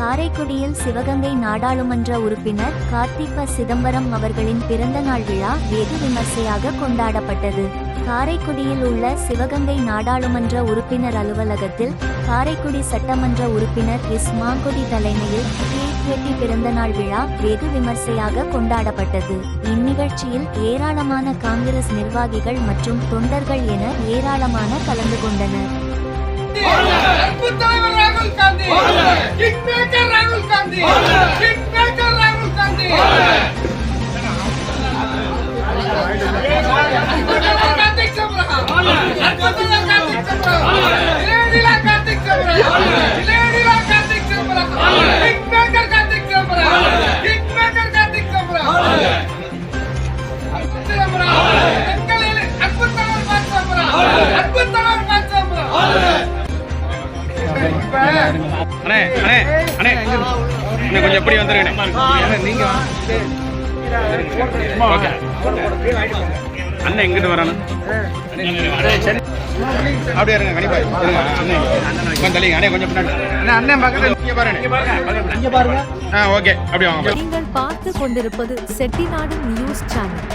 காரைக்குடியில் சிவகங்கை நாடாளுமன்ற உறுப்பினர் கார்த்திப சிதம்பரம் அவர்களின் பிறந்தநாள் விழா வெகு விமர்சையாக கொண்டாடப்பட்டது. காரைக்குடியில் உள்ள சிவகங்கை நாடாளுமன்ற உறுப்பினர் அலுவலகத்தில் காரைக்குடி சட்டமன்ற உறுப்பினர் எஸ். மாங்குடி தலைமையில் கேக் வெட்டி பிறந்தநாள் விழா வெகு விமர்சையாக கொண்டாடப்பட்டது. இந்நிகழ்ச்சியில் ஏராளமான காங்கிரஸ் நிர்வாகிகள் மற்றும் தொண்டர்கள் என ஏராளமான கலந்து கொண்டனர். அண்ணே அண்ணே அண்ணே. இன்னும் கொஞ்சம் எப்படி வந்துருங்கண்ணே. நீங்க ஓகே. அண்ணன் எங்கிட்டு வரணும். அப்படியே இருங்க கண்டிப்பா. இருங்க அண்ணே. கொஞ்சம் தள்ளிங்க. அண்ணே கொஞ்சம் பின்னாடி. அண்ணன் பக்கத்துல. இங்க பாருங்க. இங்க பாருங்க. ஆ ஓகே. அப்படியே வாங்க. நீங்கள் பார்த்து கொண்டிருப்பது செட்டிநாடு நியூஸ் சேனல்.